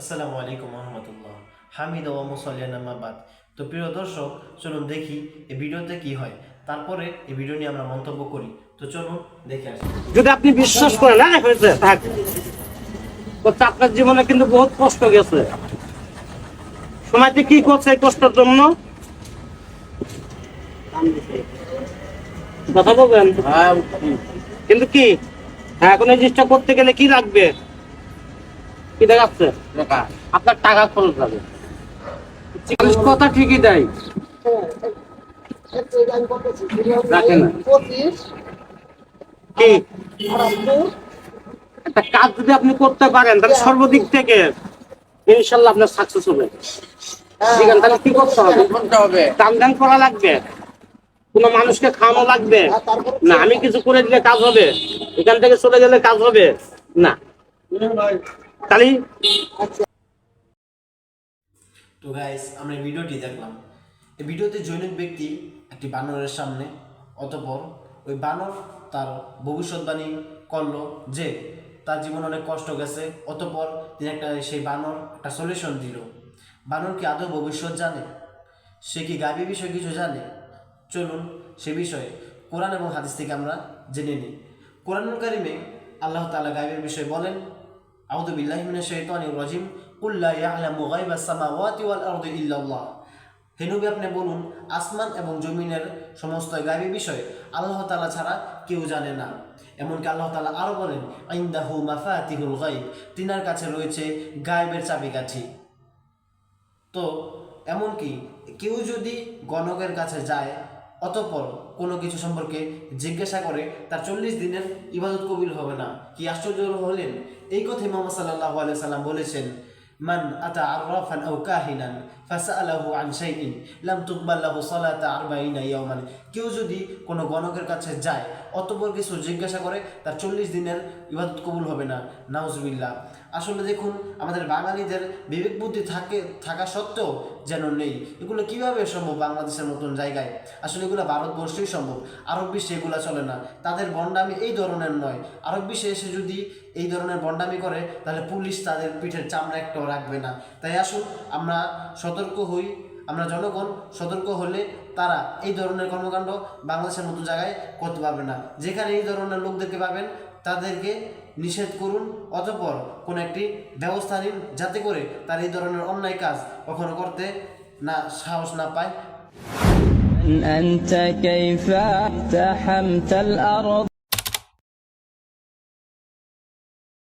আসসালামু আলাইকুম রহমতুল্লাহ। হামিদ ও মুসাল্লিয়ান আম্মাবাদ তো প্রিয় দর্শক চলুন দেখি এই ভিডিওতে কি হয়। তারপরে এই ভিডিও নিয়ে আমরা মন্তব্য করি। তো চলুন দেখে আসি। যদি আপনি বিশ্বাস করেন হ্যাঁ হয়েছে আপনার জীবনে কিন্তু বহুত কষ্ট গেছে। সময়তে কি করছে এই কষ্টের জন্য? কথা বলবেন? কিন্তু কি? হ্যাঁ এখন এই জিনিসটা করতে গেলে কি লাগবে? কি দেখাচ্ছে? আপনার টাকা খরচ লাগে কথা ঠিকই দেয়। রাখেন না। কি? একটা কাজ যদি আপনি করতে পারেন তাহলে সর্বদিক থেকে ইনশাল্লাহ আপনার সাকসেস হবে। তাহলে কি করতে হবে? দান দান করা লাগবে। কোনো মানুষকে খাওয়ানো লাগবে। না আমি কিছু করে দিলে কাজ হবে। এখান থেকে চলে গেলে কাজ হবে। না। তাহলে তো গাইস আমরা ভিডিওটি দেখলাম। এই ভিডিওতে জৈনিক ব্যক্তি একটি বানরের সামনে, অতপর ওই বানর তার ভবিষ্যৎবাণী করল যে তার জীবনে অনেক কষ্ট গেছে, অতপর তিনি একটা সেই বানর একটা সলিউশন দিল। বানর কি আদৌ ভবিষ্যৎ জানে? সে কি গাবি বিষয়ে কিছু জানে? চলুন সে বিষয়ে কোরআন এবং হাদিস থেকে আমরা জেনে নিই। কোরআনুল কারিমে আল্লাহ তাআলা গাইবের বিষয়ে বলেন আউযু বিল্লাহি মিনাশ শাইতানির রাজিম। কুল লা ইয়ালামু গায়বাস সামাওয়াতি ওয়াল আরদি ইল্লাল্লাহ। হে নবী, আপনি বলুন, আসমান এবং জমিনের সমস্ত গায়বী বিষয় আল্লাহ তাআলা ছাড়া কেউ জানে না। এমনকি আল্লাহ তাআলা আরও বলেন, ইনদাহু মাফাতিহুল গায়ব তিনার কাছে রয়েছে গায়বের চাবিকাঠি। তো, এমনকি কেউ যদি গণকের কাছে যায় অতঃপর কোনো কিছু সম্পর্কে জিজ্ঞাসা করে তার চল্লিশ দিনের ইবাদত কবিল হবে না। কি আশ্চর্য হলেন? এই কথা মোহাম্মদ সাল্লাহ আলিয়া সাল্লাম বলেছেন মান আতা আররাফান আও কাহিনান ফাসালাহু আন শাইইন লাম তুকবাল লাহু সালাতা আরবাইনা ইয়াওমান কেউ যদি কোনো গণকের কাছে যায়, অতপর কিছু জিজ্ঞাসা করে, তার চল্লিশ দিনের ইবাদত কবুল হবে না। নাউজবিল্লাহ। আসলে দেখুন, আমাদের বাঙালিদের বিবেক বুদ্ধি থাকে, থাকা সত্ত্বেও যেন নেই। এগুলো কীভাবে সম্ভব বাংলাদেশের মতন জায়গায়? আসলে এগুলো ভারতবর্ষেই সম্ভব। আরব বিশ্বে এগুলো চলে না। তাদের বন্ডামি এই ধরনের নয়। আরব বিশ্বে এসে যদি এই ধরনের বন্ডামি করে তাহলে পুলিশ তাদের পিঠের চামড়া একটাও রাখবে না তাই আসুন আমরা সতর্ক হই আমরা জনগণ সতর্ক হলে তারা এই ধরনের কর্মকাণ্ড বাংলাদেশের মতো জায়গায় করতে পারবে না যেখানে এই ধরনের লোকদেরকে পাবেন তাদেরকে নিষেধ করুন অতঃপর কোনো একটি ব্যবস্থা নিন যাতে করে তার এই ধরনের অন্যায় কাজ কখনো করতে না সাহস না পায় أنت كيف اقتحمت الأرض